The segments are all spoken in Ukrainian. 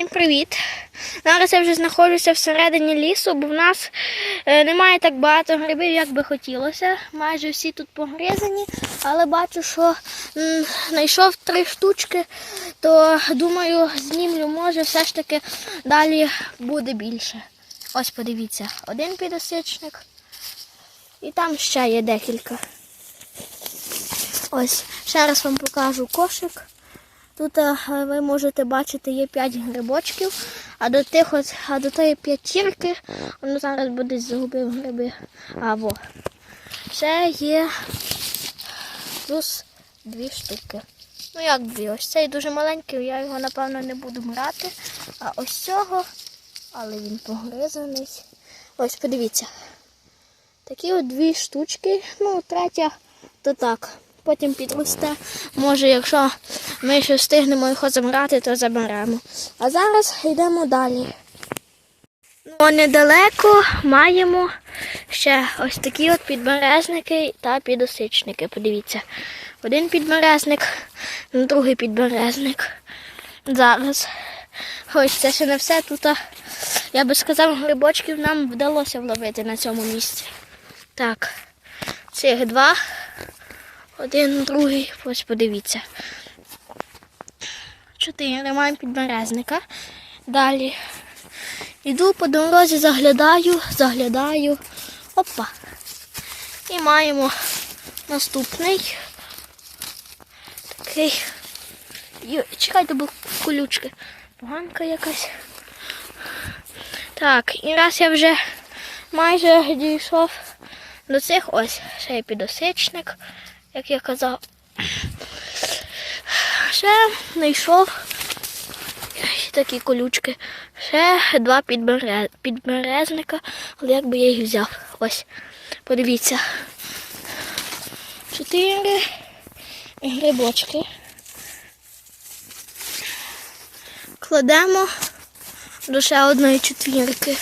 Всім привіт! Зараз я вже знаходжуся всередині лісу, бо в нас е, немає так багато грибів, як би хотілося. Майже всі тут погризані, але бачу, що знайшов три штучки, то думаю, знімлю, може, все ж таки далі буде більше. Ось подивіться, один підосичник. І там ще є декілька. Ось, ще раз вам покажу кошик. Тут е, ви можете бачити, є 5 грибочків, а до тих от, а до тої п'ятірки, воно зараз буде загубив гриби. А во. Ще є плюс дві штуки. Ну як дві? Ось цей дуже маленький, я його напевно не буду брати. А ось цього, але він погризаний. Ось подивіться. Такі от дві штучки. Ну, третя то так. Потім підросте. Може, якщо ми ще встигнемо його забрати, то заберемо. А зараз йдемо далі. Ну, недалеко маємо ще ось такі от підберезники та підосичники. Подивіться. Один підберезник, другий підберезник. Зараз. Ось це ще не все. Тут, я би сказав, грибочків нам вдалося вловити на цьому місці. Так, цих два. Один, другий, ось подивіться. Чотири маємо підберезника. Далі. Йду по дорозі, заглядаю, заглядаю. Опа. І маємо наступний. Такий. Чекайте, бо колючки. Поганка якась. Так, і раз я вже майже дійшов до цих ось ще є підосичник, як я казав. Ще знайшов такі колючки. Ще два підбере... підберезника, але як би я їх взяв. Ось, подивіться. Чотири грибочки. Кладемо до ще одної четвірки.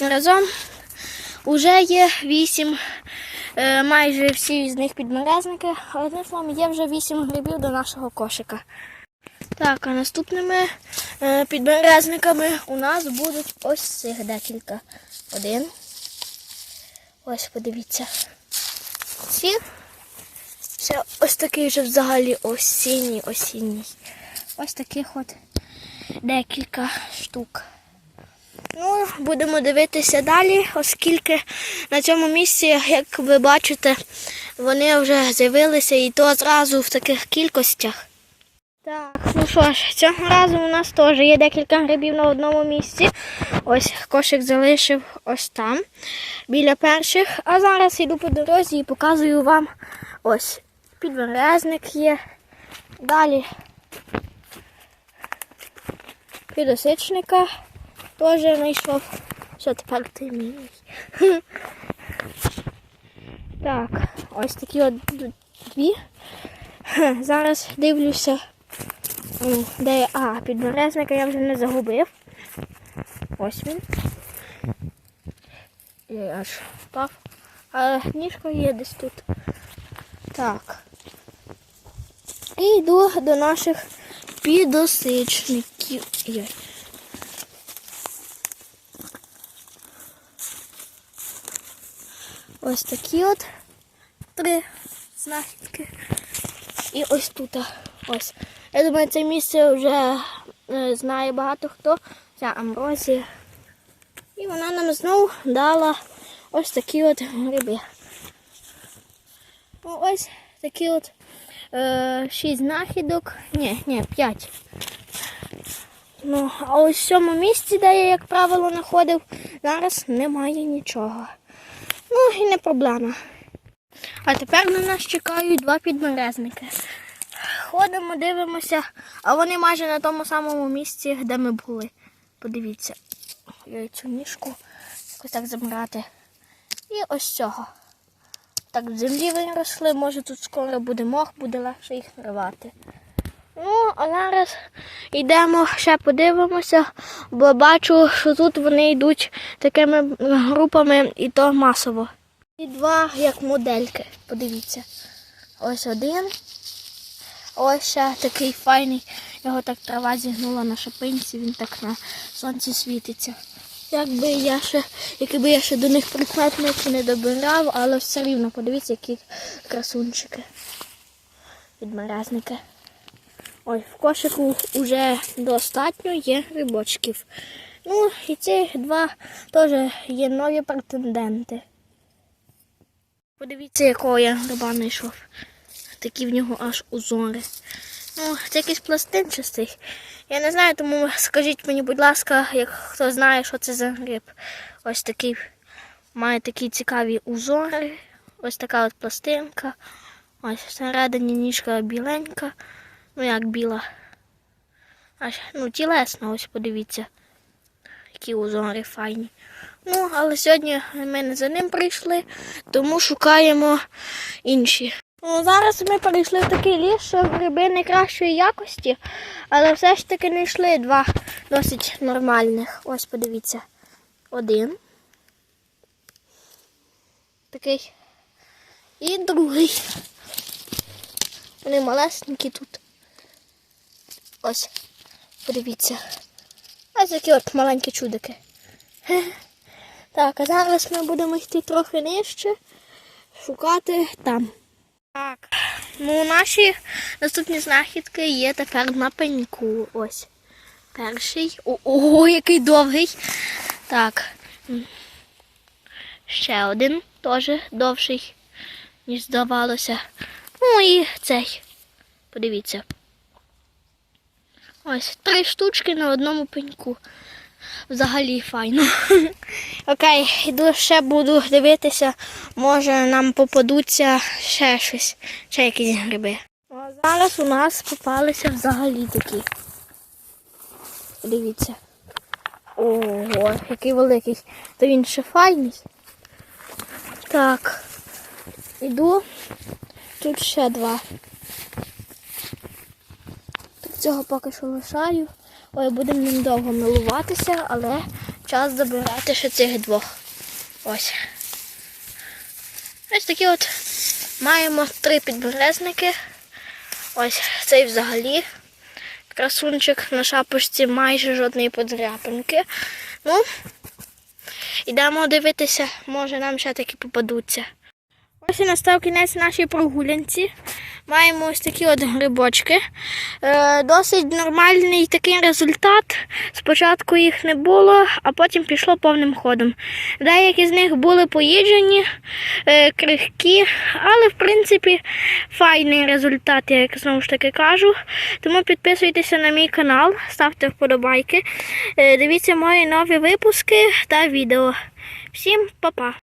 Разом уже є вісім, майже всі з них підмерезники. Одним словом, є вже вісім грибів до нашого кошика. Так, а наступними е, підберезниками у нас будуть ось цих декілька. Один. Ось, подивіться. Ці. Це ось такий вже взагалі осінній, осінній. Ось таких от декілька штук. Будемо дивитися далі, оскільки на цьому місці, як ви бачите, вони вже з'явилися і то зразу в таких кількостях. Так, ну що ж, цього разу у нас теж є декілька грибів на одному місці. Ось кошик залишив ось там, біля перших. А зараз йду по дорозі і показую вам ось підберезник є. Далі підосичника теж знайшов. Що тепер ти мій? Так, ось такі от дві. Зараз дивлюся, де я. А, підберезника я вже не загубив. Ось він. Я аж впав. Але ніжка є десь тут. Так. І йду до наших підосичників. Ось такі от три знахідки. І ось тут. Ось. Я думаю, це місце вже е, знає багато хто. Ця амброзія. І вона нам знову дала ось такі от гриби. Ось такі от е, шість знахідок. Ні, ні, п'ять. Ну, а ось в цьому місці, де я, як правило, знаходив, зараз немає нічого. Ну і не проблема. А тепер на нас чекають два підберезники. Ходимо, дивимося, а вони майже на тому самому місці, де ми були. Подивіться. Я цю ніжку якось так забрати. І ось цього. Так в землі виросли, може тут скоро буде мох, буде легше їх рвати. Ну, а зараз йдемо ще подивимося, бо бачу, що тут вони йдуть такими групами і то масово. І два як модельки. Подивіться. Ось один. Ось ще такий файний. Його так трава зігнула на шипинці, він так на сонці світиться. Якби я ще, якби я ще до них прикметники не добирав, але все рівно подивіться, які красунчики. Відмерезники. Ой, в кошику вже достатньо є грибочків. Ну, і ці два теж є нові претенденти. Подивіться, якого я гриба знайшов. Такі в нього аж узори. Ну, це якийсь пластинчастий. Я не знаю, тому скажіть мені, будь ласка, як хто знає, що це за гриб. Ось такий має такі цікаві узори. Ось така от пластинка. Ось всередині ніжка біленька. Ну як біла. Аж, ну, тілесна, ось подивіться. Які узори файні. Ну, але сьогодні ми не за ним прийшли, тому шукаємо інші. Ну, зараз ми перейшли в такий ліс, що гриби не кращої якості, але все ж таки не йшли два досить нормальних. Ось подивіться. Один. Такий. І другий. Вони малесенькі тут. Ось. Подивіться. Ось такі от маленькі чудики. Так, а зараз ми будемо йти трохи нижче, шукати там. Так, ну наші наступні знахідки є тепер на пеньку. Ось. Перший. Ого, який довгий. Так. Ще один теж довший, ніж здавалося. Ну і цей. Подивіться. Ось три штучки на одному пеньку. Взагалі файно. Окей, йду ще буду дивитися, може нам попадуться ще щось, ще якісь гриби. А зараз у нас попалися взагалі такі. Дивіться. Ого, який великий. То він ще файний. Так. Іду. Тут ще два. Цього поки що лишаю. Ой, будемо ним довго милуватися, але час забирати ще цих двох. Ось. Ось такі от маємо три підберезники. Ось цей взагалі. Красунчик на шапочці майже жодної подряпинки. Ну, йдемо дивитися, може нам ще таки попадуться. Ось і настав кінець нашій прогулянці. Маємо ось такі от грибочки. Е, досить нормальний такий результат. Спочатку їх не було, а потім пішло повним ходом. Деякі з них були поїджені, е, крихкі, але в принципі файний результат, я як знову ж таки кажу. Тому підписуйтеся на мій канал, ставте вподобайки, е, дивіться мої нові випуски та відео. Всім па-па!